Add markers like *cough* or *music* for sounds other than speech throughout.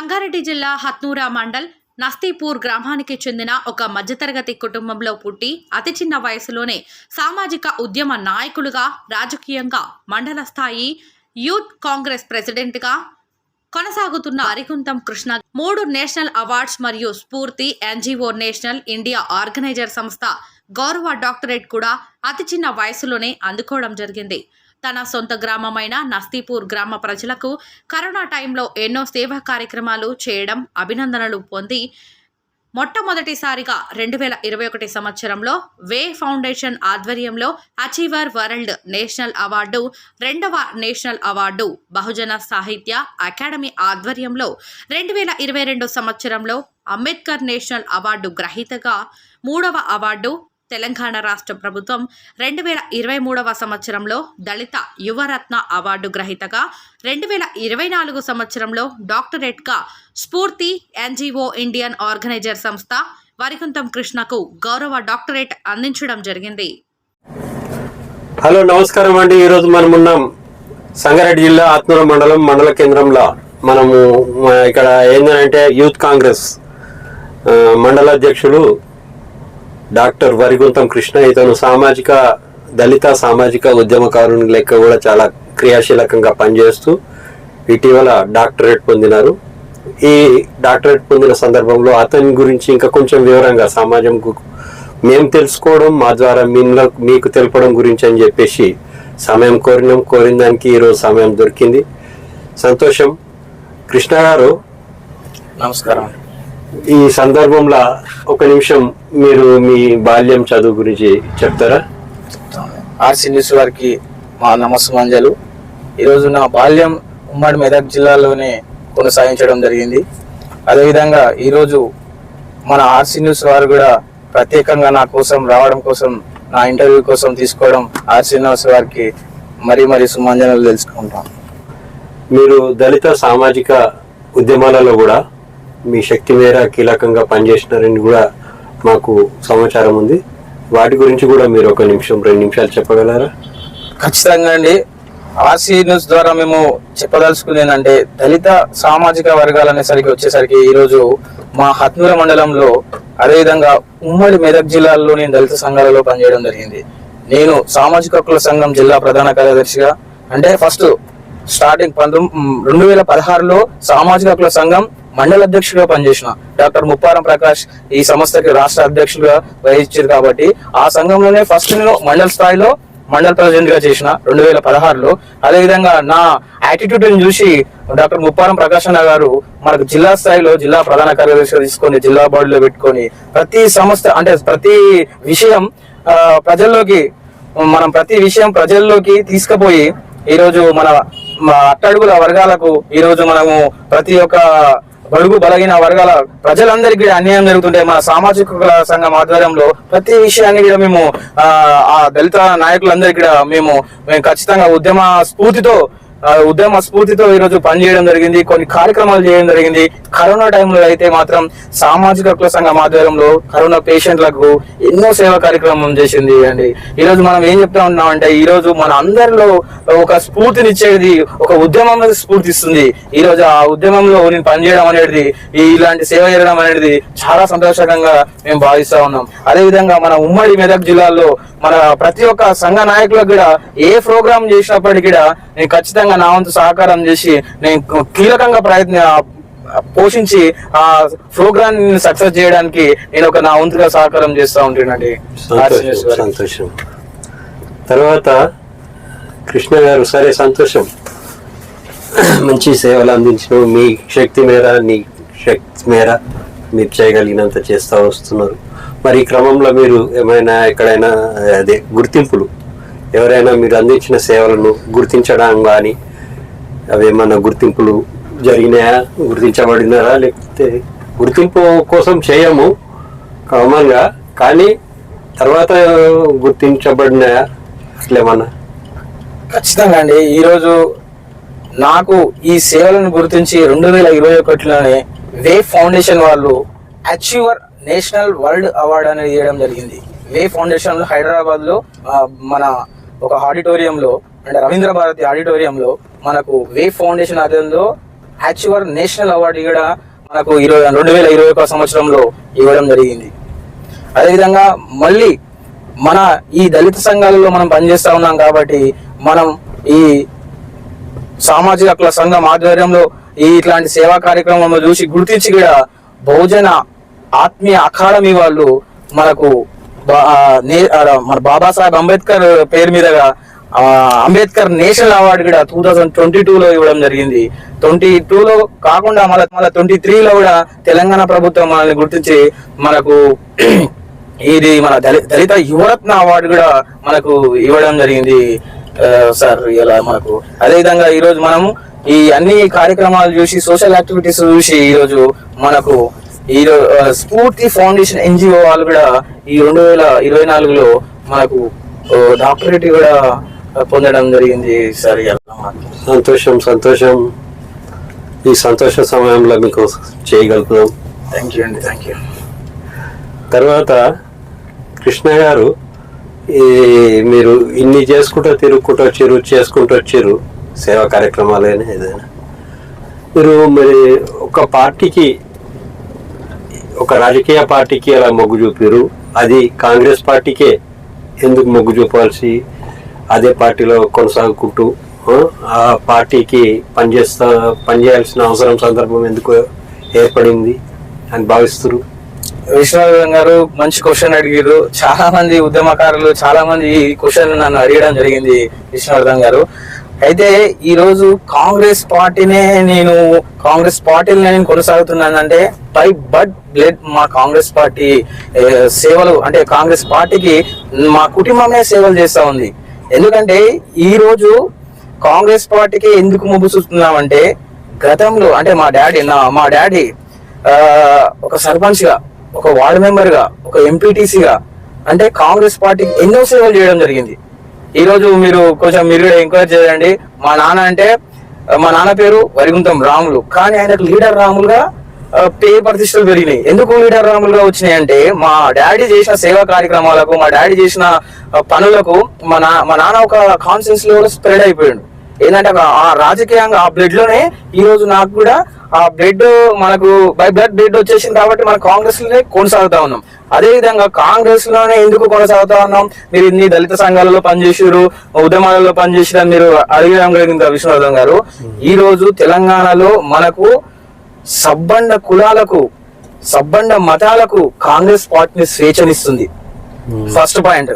సంగారెడ్డి జిల్లా హత్నూరా మండల్ నస్తీపూర్ గ్రామానికి చెందిన ఒక మధ్యతరగతి కుటుంబంలో పుట్టి అతి చిన్న వయసులోనే సామాజిక ఉద్యమ నాయకులుగా రాజకీయంగా మండల స్థాయి యూత్ కాంగ్రెస్ ప్రెసిడెంట్గా కొనసాగుతున్న అరికుంతం కృష్ణ మూడు నేషనల్ అవార్డ్స్ మరియు స్ఫూర్తి ఎన్జిఓ నేషనల్ ఇండియా ఆర్గనైజర్ సంస్థ గౌరవ డాక్టరేట్ కూడా అతి చిన్న వయసులోనే అందుకోవడం జరిగింది. తన సొంత గ్రామమైన నస్తీపూర్ గ్రామ ప్రజలకు కరోనా టైంలో ఎన్నో సేవా కార్యక్రమాలు చేయడం అభినందనలు పొంది మొట్టమొదటిసారిగా రెండు వేల ఇరవై ఒకటి సంవత్సరంలో వే ఫౌండేషన్ ఆధ్వర్యంలో అచీవర్ వరల్డ్ నేషనల్ అవార్డు రెండవ national award Bahujana Sahitya academy ఆధ్వర్యంలో రెండు వేల ఇరవై రెండు సంవత్సరంలో అంబేద్కర్ నేషనల్ అవార్డు గ్రహీతగా మూడవ అవార్డు తెలంగాణ రాష్ట్ర ప్రభుత్వం రెండు వేల ఇరవై మూడవ సంవత్సరంలో దళిత యువరత్న అవార్డు గ్రహీతగా రెండు వేల ఇరవై నాలుగు సంవత్సరంలో డాక్టరేట్గా స్ఫూర్తి ఎన్జిఓ ఇండియన్ ఆర్గనైజర్ సంస్థ వరికుంతం కృష్ణకు గౌరవ డాక్టరేట్ అందించడం జరిగింది. హలో నమస్కారం అండి. ఈరోజు మనం ఉన్నాం సంగారెడ్డి జిల్లా ఆత్మూరు మండలం మండల కేంద్రంలో. మనము ఇక్కడ ఏంటంటే యూత్ కాంగ్రెస్ మండల అధ్యక్షులు డాక్టర్ వరిగుంతం కృష్ణ ఇతను సామాజిక దళిత సామాజిక ఉద్యమకారుని లెక్క కూడా చాలా క్రియాశీలకంగా పనిచేస్తూ ఇటీవల డాక్టరేట్ పొందినారు. ఈ డాక్టరేట్ పొందిన సందర్భంలో అతని గురించి ఇంకా కొంచెం వివరంగా సమాజం మేము తెలుసుకోవడం మా ద్వారా మీలో మీకు తెలపడం గురించి అని చెప్పేసి సమయం కోరినాం. కోరిన దానికి ఈరోజు సమయం దొరికింది. సంతోషం. కృష్ణ గారు. నమస్కారం. ఈ సందర్భంలో ఒక నిమిషం మీరు మీ బాల్యం చదువు గురించి చెప్తారా? ఆర్సి న్యూస్ వారికి మా నమస్సుమంజలు. ఈరోజు నా బాల్యం ఉమ్మడి మెదక్ జిల్లాలోనే కొనసాగించడం జరిగింది. అదేవిధంగా ఈరోజు మన ఆర్సి న్యూస్ వారు కూడా ప్రత్యేకంగా నా కోసం రావడం కోసం నా ఇంటర్వ్యూ కోసం తీసుకోవడం ఆర్సి న్యూస్ వారికి మరీ మరీ సుమంజనలు తెలుసుకుంటాం. మీరు దళిత సామాజిక ఉద్యమాలలో కూడా మీ శక్తి మేర కీలకంగా పనిచేసినారని కూడా మాకు సమాచారం ఉంది. వాటి గురించి కూడా మీరు ఒక నిమిషం రెండు నిమిషాలు చెప్పగలరా? ఖచ్చితంగా అండి. ఆర్సీ న్యూస్ ద్వారా మేము చెప్పదలుచుకుంది ఏంటంటే దళిత సామాజిక వర్గాలు అనేసరికి వచ్చేసరికి ఈరోజు మా హత్నూర మండలంలో అదేవిధంగా ఉమ్మడి మెదక్ జిల్లాలోని దళిత సంఘాలలో పనిచేయడం జరిగింది. నేను సామాజిక హక్కుల సంఘం జిల్లా ప్రధాన కార్యదర్శిగా అంటే ఫస్ట్ స్టార్టింగ్ పంతొమ్మిది రెండు వేల పదహారులో సామాజిక హక్కుల సంఘం మండల అధ్యక్షుడిగా పనిచేసిన డాక్టర్ ముప్పారం ప్రకాష్ ఈ సంస్థకి రాష్ట్ర అధ్యక్షుడిగా వహించారు కాబట్టి ఆ సంఘంలోనే ఫస్ట్ నేను మండల స్థాయిలో మండల ప్రెసిడెంట్గా చేసిన రెండు వేల పదహారులో. అదేవిధంగా నా యాటిట్యూడ్ని చూసి డాక్టర్ ముప్పారం ప్రకాష్ అన్న గారు మనకు జిల్లా స్థాయిలో జిల్లా ప్రధాన కార్యదర్శిగా తీసుకొని జిల్లా బోర్డులో పెట్టుకొని ప్రతి సంస్థ అంటే ప్రతి విషయం ప్రజల్లోకి మనం ప్రతి విషయం ప్రజల్లోకి తీసుకుపోయి ఈరోజు మన అట్టడుగుల వర్గాలకు ఈరోజు మనము ప్రతి ఒక్క బడుగు బలగిన వర్గాల ప్రజలందరికీ కూడా అన్యాయం జరుగుతుంటే మన సామాజిక సంఘం ఆధ్వర్యంలో ప్రతి విషయాన్ని కూడా మేము ఆ, దళిత నాయకులందరికీ కూడా మేము మేము ఖచ్చితంగా ఉద్యమ స్ఫూర్తితో ఉద్యమ స్ఫూర్తితో ఈ రోజు పనిచేయడం జరిగింది. కొన్ని కార్యక్రమాలు చేయడం జరిగింది. కరోనా టైంలో అయితే మాత్రం సామాజిక హక్కుల సంఘం ఆధ్వర్యంలో కరోనా పేషెంట్లకు ఎన్నో సేవా కార్యక్రమం చేసింది అండి. ఈ రోజు మనం ఏం చెప్తా ఉన్నాం అంటే ఈ రోజు మన అందరిలో ఒక స్ఫూర్తినిచ్చేది ఒక ఉద్యమం స్ఫూర్తిస్తుంది. ఈ రోజు ఆ ఉద్యమంలో నేను పనిచేయడం అనేది ఇలాంటి సేవ చేయడం అనేది చాలా సంతోషకరంగా మేము భావిస్తా ఉన్నాం. అదే విధంగా మన ఉమ్మడి మెదక్ జిల్లాలో మన ప్రతి ఒక్క సంఘ నాయకులకు కూడా ఏ ప్రోగ్రామ్ చేసినప్పటికీ కూడా నేను ఖచ్చితంగా నా వంతు సహకారం చేసి నేను కీలకంగా ప్రయత్న పోషించి ఆ ప్రోగ్రామ్ సక్సెస్ చేయడానికి నేను ఒక నా వంతుగా సహకారం చేస్తూ ఉంటానండి సంతోషం. తర్వాత కృష్ణ గారు సరే సంతోషం. మంచి సేవలు అందించిన మీ శక్తి మేర నీ శక్తి మేర మీరు చేయగలిగినంత చేస్తూ వస్తున్నారు. మరి ఈ క్రమంలో మీరు ఏమైనా ఎక్కడైనా అదే గుర్తింపులు ఎవరైనా మీరు అందించిన సేవలను గుర్తించడం కానీ అవేమన్నా గుర్తింపులు జరిగినాయా? గుర్తించబడినారా? లేకపోతే గుర్తింపు కోసం చేయము కామన్గా. కానీ తర్వాత గుర్తించబడినాయా? అట్లేమన్నా? ఖచ్చితంగా అండి. ఈరోజు నాకు ఈ సేవలను గుర్తించి రెండు వేల ఇరవై ఒకటిలోనే వే ఫౌండేషన్ వాళ్ళు అచీవర్ నేషనల్ వరల్డ్ అవార్డు అనేది ఇవ్వడం జరిగింది. వే ఫౌండేషన్ హైదరాబాద్లో హైదరాబాద్లో మన ఒక ఆడిటోరియంలో అంటే రవీంద్ర భారతి ఆడిటోరియంలో మనకు వే ఫౌండేషన్ ఆధ్వర్యంలో యాక్చువల్ నేషనల్ అవార్డు కూడా మనకు ఇరవై రెండు వేల ఇరవై ఒక సంవత్సరంలో ఇవ్వడం జరిగింది. అదేవిధంగా మళ్ళీ మన ఈ దళిత సంఘాలలో మనం పనిచేస్తూ ఉన్నాం కాబట్టి మనం ఈ సామాజిక హక్కుల సంఘం ఆధ్వర్యంలో ఈ ఇట్లాంటి సేవా కార్యక్రమం చూసి గుర్తించి కూడా బహుజన ఆత్మీయ అకాడమీ వాళ్ళు మనకు మన బాబాసాహెబ్ అంబేద్కర్ పేరు మీదగా అంబేద్కర్ నేషనల్ అవార్డు కూడా టూ థౌజండ్ ట్వంటీ టూ లో ఇవ్వడం జరిగింది. ట్వంటీ టూ లో కాకుండా మళ్ళీ మళ్ళీ ట్వంటీ త్రీ లో కూడా తెలంగాణ ప్రభుత్వం మనల్ని గుర్తించి మనకు *clears throat* ఇది మన దళిత యువరత్న అవార్డు కూడా మనకు ఇవ్వడం జరిగింది సార్ ఇలా మనకు. అదే విధంగా మనము ఈ అన్ని కార్యక్రమాలు చూసి సోషల్ యాక్టివిటీస్ చూసి ఈరోజు మనకు ఈ స్ఫూర్తి ఫౌండేషన్ ఎన్జిఓ వాళ్ళు కూడా ఈ రెండు వేల ఇరవై నాలుగులో మనకు డాక్టరేట్ కూడా పొందడం జరిగింది సార్. సంతోషం సంతోషం. ఈ సంతోష సమయంలో మీకు చేయగలుగుతున్నాం థ్యాంక్ యూ అండి థ్యాంక్ యూ తర్వాత కృష్ణ గారు ఈ మీరు ఇన్ని చేసుకుంటూ తిరుగుకుంటూ వచ్చారు చేసుకుంటూ వచ్చారు సేవా కార్యక్రమాలైనా ఏదైనా. మీరు మరి ఒక పార్టీకి ఒక రాజకీయ పార్టీకి అలా మొగ్గు చూపారు అది కాంగ్రెస్ పార్టీకే ఎందుకు మొగ్గు చూపాల్సి అదే పార్టీలో కొనసాగుకుంటూ ఆ, పార్టీకి పనిచేస్తా పనిచేయాల్సిన అవసరం సందర్భం ఎందుకు ఏర్పడింది అని భావిస్తారు విశ్వనాథన్ గారు మంచి క్వశ్చన్ అడిగారు చాలా మంది ఉద్యమకారులు చాలా మంది ఈ క్వశ్చన్ నన్ను అడగడం జరిగింది విశ్వనాథన్ గారు. అయితే ఈ రోజు కాంగ్రెస్ పార్టీనే నేను కాంగ్రెస్ పార్టీని నేను కొనసాగుతున్నానంటే బై బడ్ బ్లడ్ మా కాంగ్రెస్ పార్టీ సేవలు అంటే కాంగ్రెస్ పార్టీకి మా కుటుంబమే సేవలు చేస్తా ఉంది. ఎందుకంటే ఈ రోజు కాంగ్రెస్ పార్టీకి ఎందుకు మొగ్గు చూస్తున్నామంటే గతంలో అంటే మా డాడీ నా మా డాడీ ఒక సర్పంచ్గా ఒక వార్డు మెంబర్గా ఒక ఎంపీటీసీగా అంటే కాంగ్రెస్ పార్టీకి ఎన్నో సేవలు చేయడం జరిగింది. ఈ రోజు మీరు కొంచెం మీరు కూడా ఎంక్వైరీ చేయండి. మా నాన్న అంటే మా నాన్న పేరు వరిగుంతం రాములు. కానీ ఆయనకు లీడర్ రాములుగా పే ప్రతిష్టలు పెరిగినాయి. ఎందుకు లీడర్ రాములుగా వచ్చినాయి అంటే మా డాడీ చేసిన సేవా కార్యక్రమాలకు మా డాడీ చేసిన పనులకు మా నా మా నాన్న ఒక కాన్సెన్స్లో స్ప్రెడ్ అయిపోయాడు. ఏంటంటే ఆ రాజకీయంగా ఆ బ్లడ్లోనే ఈ రోజు నాకు కూడా ఆ బ్లడ్ మనకు బై బ్లడ్ బ్లడ్ వచ్చేసింది కాబట్టి మన కాంగ్రెస్లోనే కొనసాగుతా ఉన్నాం. అదే విధంగా కాంగ్రెస్లోనే ఎందుకు కొనసాగుతా ఉన్నాం? మీరు ఇన్ని దళిత సంఘాలలో పనిచేసారు ఉద్యమాలలో పనిచేసిన మీరు అడిగడం జరిగింది విష్ణువర్ధన్ గారు. ఈ రోజు తెలంగాణలో మనకు సబ్బండ కులాలకు సబ్బండ మతాలకు కాంగ్రెస్ పార్టీని స్వేచ్ఛనిస్తుంది. First point.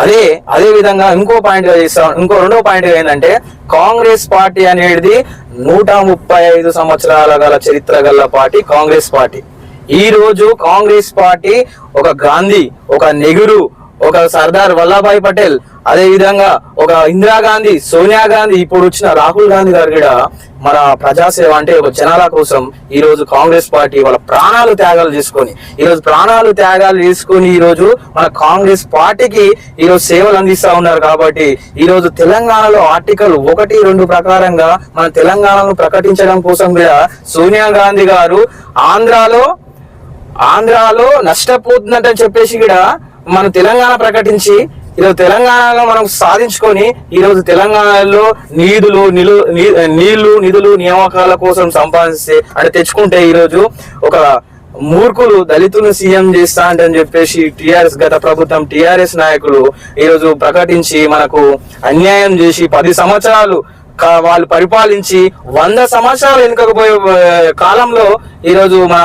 అదే అదే విధంగా ఇంకో పాయింట్ చేస్తాం ఇంకో రెండో పాయింట్ ఏంటంటే కాంగ్రెస్ పార్టీ అనేది నూట ముప్పై ఐదు సంవత్సరాల గల చరిత్ర గల పార్టీ కాంగ్రెస్ పార్టీ. ఈ రోజు కాంగ్రెస్ పార్టీ ఒక గాంధీ ఒక నెహ్రూ ఒక సర్దార్ వల్లభాయ్ పటేల్ అదే విధంగా ఒక ఇందిరాగాంధీ సోనియా గాంధీ ఇప్పుడు వచ్చిన రాహుల్ గాంధీ గారు కూడా మన ప్రజాసేవ అంటే ఒక జనాల కోసం ఈ రోజు కాంగ్రెస్ పార్టీ వాళ్ళ ప్రాణాలు త్యాగాలు చేసుకొని ఈ రోజు ప్రాణాలు త్యాగాలు చేసుకొని ఈ రోజు మన కాంగ్రెస్ పార్టీకి ఈ రోజు సేవలు అందిస్తా ఉన్నారు కాబట్టి ఈ రోజు తెలంగాణలో ఆర్టికల్ ఒకటి రెండు ప్రకారంగా మన తెలంగాణను ప్రకటించడం కోసం కూడా సోనియా గాంధీ గారు ఆంధ్రాలో ఆంధ్రాలో నష్టపోతుందంటని చెప్పేసి కూడా మన తెలంగాణ ప్రకటించి ఈరోజు తెలంగాణలో మనం సాధించుకొని ఈరోజు తెలంగాణలో నిధులు నిలు నీళ్ళు నిధులు నియామకాల కోసం సంపాదిస్తే అంటే తెచ్చుకుంటే ఈరోజు ఒక మూర్ఖులు దళితులను సీఎం చేస్తా అని చెప్పేసి టిఆర్ఎస్ గత ప్రభుత్వం టిఆర్ఎస్ నాయకులు ఈరోజు ప్రకటించి మనకు అన్యాయం చేసి పది సంవత్సరాలు వాళ్ళు పరిపాలించి వంద సంవత్సరాలు వెనుకకు పోయే కాలంలో ఈరోజు మన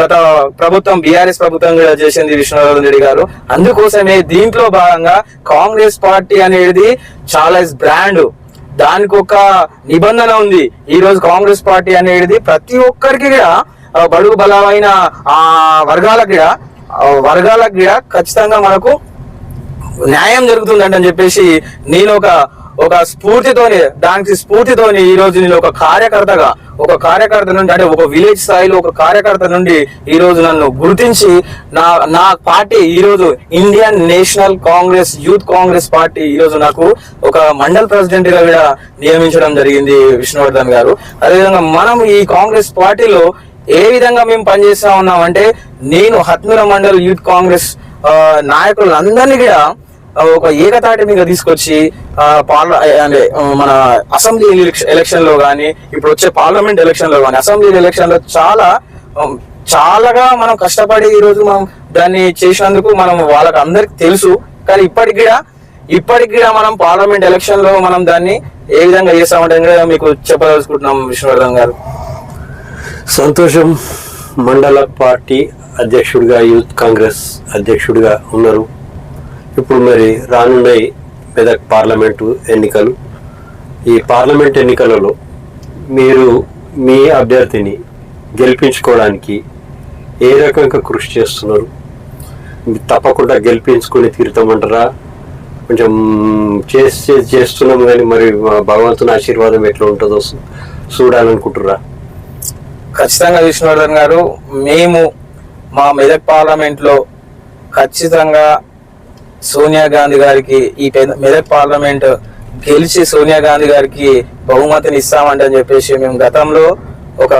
గత ప్రభుత్వం బీఆర్ఎస్ ప్రభుత్వం కూడా చేసింది విష్ణువర్ధన్ రెడ్డి గారు. అందుకోసమే దీంట్లో భాగంగా కాంగ్రెస్ పార్టీ అనేది చాలా బ్రాండ్ దానికి ఒక నిబంధన ఉంది. ఈ రోజు కాంగ్రెస్ పార్టీ అనేది ప్రతి ఒక్కరికి కూడా బడుగు బలమైన ఆ వర్గాలకు కూడా వర్గాలకు కూడా ఖచ్చితంగా మనకు న్యాయం జరుగుతుందంటని చెప్పేసి నేను ఒక ఒక స్ఫూర్తితోని దానికి స్ఫూర్తితోని ఈ రోజు నేను ఒక కార్యకర్తగా ఒక కార్యకర్త నుండి అంటే ఒక విలేజ్ స్థాయిలో ఒక కార్యకర్త నుండి ఈ రోజు నన్ను గుర్తించి నా నా పార్టీ ఈ రోజు Indian National Congress Youth Congress party ఈ రోజు నాకు ఒక మండల్ ప్రెసిడెంట్గా కూడా నియమించడం జరిగింది విష్ణువర్ధన్ గారు. అదేవిధంగా మనం ఈ కాంగ్రెస్ పార్టీలో ఏ విధంగా మేము పనిచేస్తా ఉన్నాం అంటే నేను హత్నూర మండల్ యూత్ కాంగ్రెస్ నాయకులందరినీ కూడా ఒక ఏకతాటి మీద తీసుకొచ్చి పార్ల అంటే మన అసెంబ్లీ ఎలక్షన్లో కానీ ఇప్పుడు వచ్చే పార్లమెంట్ ఎలక్షన్లో కానీ అసెంబ్లీ ఎలక్షన్లో చాలా చాలాగా మనం కష్టపడి ఈ రోజు మనం దాన్ని చేసినందుకు మనం వాళ్ళకి అందరికి తెలుసు. కానీ ఇప్పటికి కూడా ఇప్పటికి కూడా మనం పార్లమెంట్ ఎలక్షన్లో మనం దాన్ని ఏ విధంగా చేస్తామంటే కూడా మీకు చెప్పదలుచుకుంటున్నాం విష్ణువర్ధన్ గారు. సంతోషం మండల పార్టీ అధ్యక్షుడిగా యూత్ కాంగ్రెస్ అధ్యక్షుడిగా ఉన్నారు. ఇప్పుడు మరి రానున్నాయి మెదక్ పార్లమెంటు ఎన్నికలు. ఈ పార్లమెంట్ ఎన్నికలలో మీరు మీ అభ్యర్థిని గెలిపించుకోవడానికి ఏ రకంగా కృషి చేస్తున్నారు? తప్పకుండా గెలిపించుకొని తీరుతామంటారా? కొంచెం చేసి చేస్తున్నాం కానీ మరి భగవంతుని ఆశీర్వాదం ఎట్లా ఉంటుందో చూడాలనుకుంటురా చూడాలనుకుంటుర్రా? ఖచ్చితంగా విష్ణువర్ధన్ గారు మేము మా మెదక్ పార్లమెంట్లో ఖచ్చితంగా సోనియా గాంధీ గారికి ఈ పెద్ద- మెదక్ పార్లమెంట్ గెలిచి సోనియా గాంధీ గారికి బహుమతిని ఇస్తామంటే అని చెప్పేసి మేము గతంలో ఒక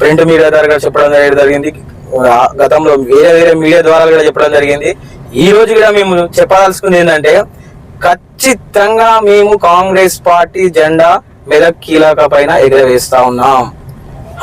ప్రింట్ మీడియా ద్వారా చెప్పడం జరిగింది. గతంలో వేరే వేరే మీడియా ద్వారా కూడా చెప్పడం జరిగింది. ఈ రోజు కూడా మేము చెప్పదలుచుకుంది ఏంటంటే ఖచ్చితంగా మేము కాంగ్రెస్ పార్టీ జెండా మెదక్ కీలక పైన ఎగరవేస్తా ఉన్నాం.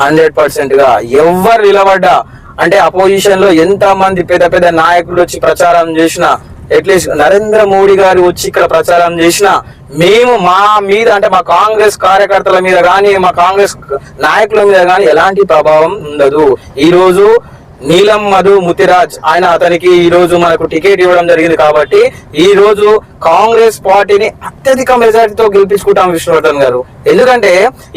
హండ్రెడ్ పర్సెంట్గా ఎవరు నిలబడ్డా అంటే అపోజిషన్లో ఎంత మంది పెద్ద పెద్ద నాయకులు వచ్చి ప్రచారం చేసినా అట్లీస్ట్ నరేంద్ర మోడీ గారు వచ్చి ఇక్కడ ప్రచారం చేసిన మేము మా మీద అంటే మా కాంగ్రెస్ కార్యకర్తల మీద కానీ మా కాంగ్రెస్ నాయకుల మీద కానీ ఎలాంటి ప్రభావం ఉండదు. ఈ రోజు నీలం మధు ముతిరాజ్. ఆయన అతనికి ఈ రోజు మనకు టికెట్ ఇవ్వడం జరిగింది కాబట్టి ఈ రోజు కాంగ్రెస్ పార్టీని అత్యధిక మెజారిటీతో గెలిపించుకుంటాం విష్ణువర్ధన్ గారు. ఎందుకంటే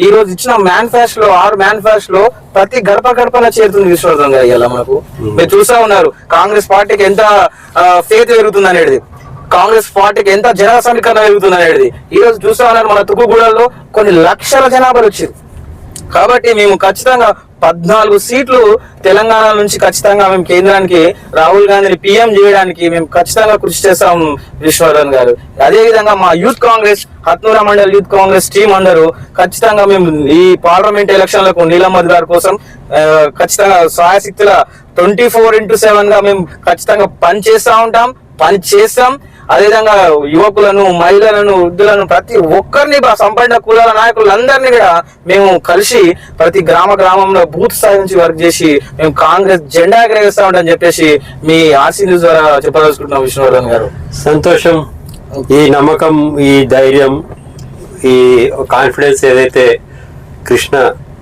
ఈ రోజు ఇచ్చిన మేనిఫెస్టో ఆరు మేనిఫెస్టో ప్రతి గడప గడపన చేరుతుంది విష్ణువర్ధన్ గారు ఇలా మనకు. మీరు చూస్తా ఉన్నారు కాంగ్రెస్ పార్టీకి ఎంత ఫేత్ పెరుగుతుంది అనేది. కాంగ్రెస్ పార్టీకి ఎంత జన సమీకరణ పెరుగుతుంది అనేది. ఈ రోజు చూస్తా ఉన్నారు మన తుక్కుగూడలో కొన్ని లక్షల జనాభాలు వచ్చింది. కాబట్టి మేము ఖచ్చితంగా పద్నాలుగు సీట్లు తెలంగాణ నుంచి ఖచ్చితంగా మేము కేంద్రానికి రాహుల్ గాంధీని పీఎం చేయడానికి మేము ఖచ్చితంగా కృషి చేస్తాం విశ్వవర్ధన్ గారు. అదే విధంగా మా Youth Congress Hatnoora mandal Youth Congress team అందరూ ఖచ్చితంగా మేము ఈ పార్లమెంట్ ఎలక్షన్లకు నీలమ్మద్ గారి కోసం ఖచ్చితంగా సాయశక్తుల ట్వంటీ ఫోర్ ఇంటూ సెవెన్గా మేము ఖచ్చితంగా పని చేస్తా ఉంటాం పని చేస్తాం అదేవిధంగా యువకులను మహిళలను వృద్ధులను ప్రతి ఒక్కరిని బా- సంపన్న కులాల నాయకులందరినీ కూడా మేము కలిసి ప్రతి గ్రామ గ్రామంలో బూత్ స్థాయి నుంచి వర్క్ చేసి మేము కాంగ్రెస్ జెండా ఎగరేస్తామని చెప్పేసి మీ ఆర్సీ న్యూస్ ద్వారా చెప్పదలుచుకుంటున్నాం విష్ణువర్ధన్ గారు. సంతోషం. ఈ నమ్మకం ఈ ధైర్యం ఈ కాన్ఫిడెన్స్ ఏదైతే కృష్ణ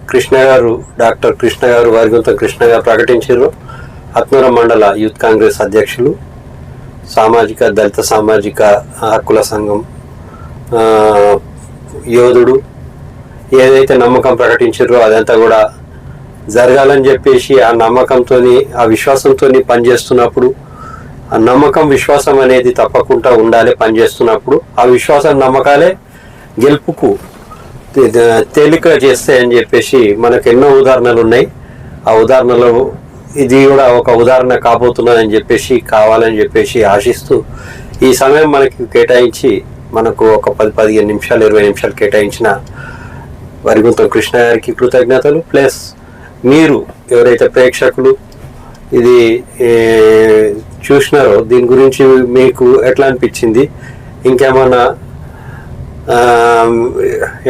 కృష్ణ గారు డాక్టర్ కృష్ణ గారు వారిగొంత కృష్ణ గారు ప్రకటించారు ఆత్మూర మండల యూత్ కాంగ్రెస్ అధ్యక్షులు సామాజిక దళిత సామాజిక హక్కుల సంఘం యోధుడు ఏదైతే నమ్మకం ప్రకటించారో అదంతా కూడా జరగాలని చెప్పేసి ఆ నమ్మకంతో ఆ విశ్వాసంతో పనిచేస్తున్నప్పుడు ఆ నమ్మకం విశ్వాసం అనేది తప్పకుండా ఉండాలి పనిచేస్తున్నప్పుడు. ఆ విశ్వాసం నమ్మకాలే గెలుపుకు తేలిక చేస్తాయని చెప్పేసి మనకు ఎన్నో ఉదాహరణలు ఉన్నాయి. ఆ ఉదాహరణలు ఇది కూడా ఒక ఉదాహరణ కాబోతున్నదని చెప్పేసి కావాలని చెప్పేసి ఆశిస్తూ ఈ సమయం మనకి కేటాయించి మనకు ఒక పది పదిహేను నిమిషాలు ఇరవై నిమిషాలు కేటాయించిన వరిగుంతం కృష్ణ గారికి కృతజ్ఞతలు. ప్లస్ మీరు ఎవరైతే ప్రేక్షకులు ఇది చూసినారో దీని గురించి మీకు ఎట్లా అనిపించింది? ఇంకేమన్నా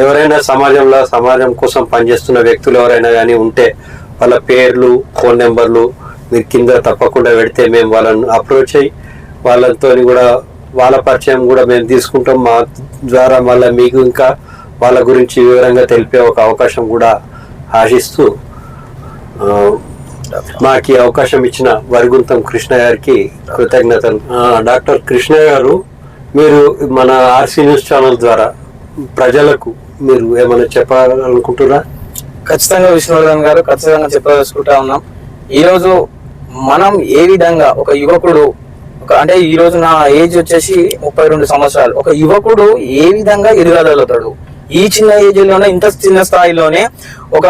ఎవరైనా సమాజంలో సమాజం కోసం పనిచేస్తున్న వ్యక్తులు ఎవరైనా కానీ ఉంటే వాళ్ళ పేర్లు ఫోన్ నెంబర్లు మీరు కింద తప్పకుండా పెడితే మేము వాళ్ళని అప్రోచ్ అయ్యి వాళ్ళతో కూడా వాళ్ళ పరిచయం కూడా మేము తీసుకుంటాం. మా ద్వారా మళ్ళీ మీకు ఇంకా వాళ్ళ గురించి వివరంగా తెలిపే ఒక అవకాశం కూడా ఆశిస్తూ మాకు ఈ అవకాశం ఇచ్చిన వరిగుంతం కృష్ణ గారికి కృతజ్ఞతలు. డాక్టర్ కృష్ణ గారు మీరు మన ఆర్సీ న్యూస్ ఛానల్ ద్వారా ప్రజలకు మీరు ఏమైనా చెప్పాలనుకుంటున్నారా? ఖచ్చితంగా విష్ణువర్ధన్ గారు ఖచ్చితంగా చెప్పదలుచుకుంటా ఉన్నాం. ఈరోజు మనం ఏ విధంగా ఒక యువకుడు ఒక అంటే ఈ రోజు నా ఏజ్ వచ్చేసి ముప్పై రెండు సంవత్సరాలు ఒక యువకుడు ఏ విధంగా ఎదగగలుగుతాడు ఈ చిన్న ఏజ్లోనే ఇంత చిన్న స్థాయిలోనే ఒక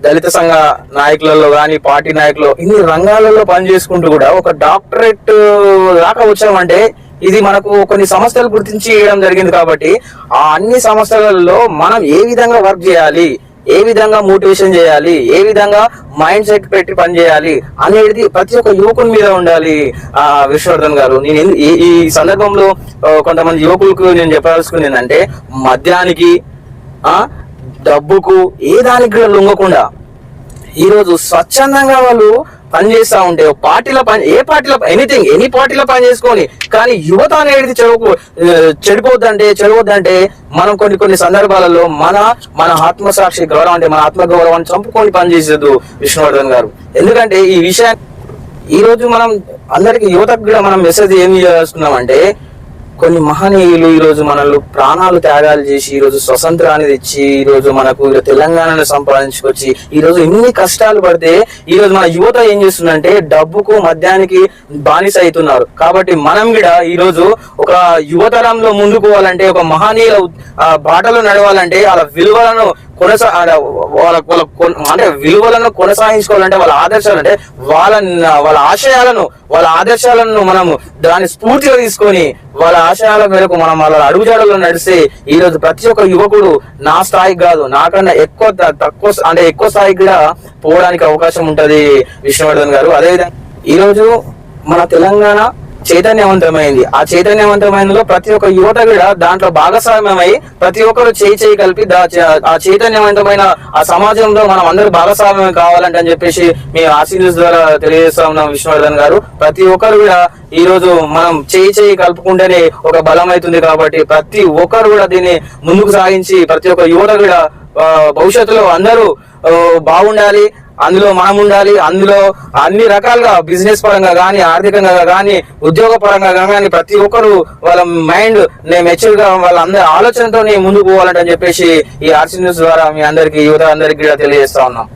దళిత సంఘ నాయకులలో కానీ పార్టీ నాయకులు ఇన్ని రంగాలలో పనిచేసుకుంటూ కూడా ఒక డాక్టరేట్ దాకా వచ్చామంటే ఇది మనకు కొన్ని సంస్థలు గుర్తించి ఇవ్వడం జరిగింది కాబట్టి ఆ అన్ని సంస్థలలో మనం ఏ విధంగా వర్క్ చేయాలి? ఏ విధంగా మోటివేషన్ చేయాలి? ఏ విధంగా మైండ్ సెట్ పెట్టి పని చేయాలి? అనేది ప్రతి ఒక్క యువకుని మీద ఉండాలి ఆ విశ్వవర్ధన్ గారు. నేను ఈ- ఈ సందర్భంలో కొంతమంది యువకులకు నేను చెప్పాల్సుకుంది ఏంటంటే మద్యానికి ఆ డబ్బుకు ఏ దానికి కూడా లొంగకుండా ఈరోజు స్వచ్ఛందంగా వాళ్ళు పనిచేస్తా ఉంటే పార్టీలో పని ఏ పార్టీలో ఎనీథింగ్ ఎనీ పార్టీలో పని చేసుకొని కానీ యువత అనేది చెడుకు చెడిపోద్దంటే చెడవద్దంటే మనం కొన్ని కొన్ని సందర్భాలలో మన మన ఆత్మసాక్షి గౌరవం అంటే మన ఆత్మ గౌరవాన్ని చంపుకొని పనిచేసేది విష్ణువర్ధన్ గారు. ఎందుకంటే ఈ విషయాన్ని ఈ రోజు మనం అందరికి యువతకు కూడా మనం మెసేజ్ ఏమి చేస్తున్నామంటే కొన్ని మహనీయులు ఈ రోజు మనల్ని ప్రాణాలు త్యాగాలు చేసి ఈ రోజు స్వతంత్రాన్ని తెచ్చి ఈ రోజు మనకు తెలంగాణను సంపాదించుకొచ్చి ఈ రోజు ఎన్ని కష్టాలు పడితే ఈ రోజు మన యువత ఏం చేస్తుందంటే డబ్బుకు మద్యానికి బానిస అవుతున్నారు. కాబట్టి మనం కూడా ఈ రోజు ఒక యువతరంలో ముందుకోవాలంటే ఒక మహనీయుల ఆ, బాటలో నడవాలంటే వాళ్ళ విలువలను కొనసా వాళ్ళ వాళ్ళ అంటే విలువలను కొనసాగించుకోవాలంటే వాళ్ళ ఆదర్శాలు అంటే వాళ్ళ వాళ్ళ ఆశయాలను వాళ్ళ ఆదర్శాలను మనము దాన్ని స్ఫూర్తిగా తీసుకొని వాళ్ళ ఆశయాల మేరకు మనం వాళ్ళ అడుగుజాడల్లో నడిస్తే ఈ రోజు ప్రతి ఒక్క యువకుడు నా స్థాయికి కాదు నాకన్నా ఎక్కువ తక్కువ అంటే ఎక్కువ స్థాయికి కూడా పోవడానికి అవకాశం ఉంటది విష్ణువర్ధన్ గారు. అదేవిధంగా ఈరోజు మన తెలంగాణ చైతన్యవంతమైంది. ఆ చైతన్యవంతమైనలో ప్రతి ఒక్క యువత కూడా దాంట్లో భాగస్వామ్యమై ప్రతి ఒక్కరు చేయి చేయి కలిపి దా- ఆ చైతన్యవంతమైన ఆ సమాజంలో మనం అందరూ భాగస్వామ్యం కావాలంటే అని చెప్పేసి మీ ఆశీర్వస్ ద్వారా తెలియజేస్తా ఉన్నాం విష్ణువర్ధన్ గారు. ప్రతి ఒక్కరు కూడా ఈ రోజు మనం చేయి చేయి కలుపుకుంటేనే ఒక బలం అవుతుంది కాబట్టి ప్రతి ఒక్కరు కూడా దీన్ని ముందుకు సాగించి ప్రతి ఒక్క యువత కూడా భవిష్యత్తులో అందరూ బాగుండాలి. అందులో మనం ఉండాలి అందులో అన్ని రకాలుగా బిజినెస్ పరంగా కానీ ఆర్థికంగా కానీ ఉద్యోగ పరంగా కానీ ప్రతి ఒక్కరు వాళ్ళ మైండ్ మెచ్యూర్గా వాళ్ళ అందరి ఆలోచనతో ముందుకు పోవాలంటే అని చెప్పేసి ఈ ఆర్సీ న్యూస్ ద్వారా మీ అందరికి యువత అందరికి కూడా తెలియజేస్తా ఉన్నాం.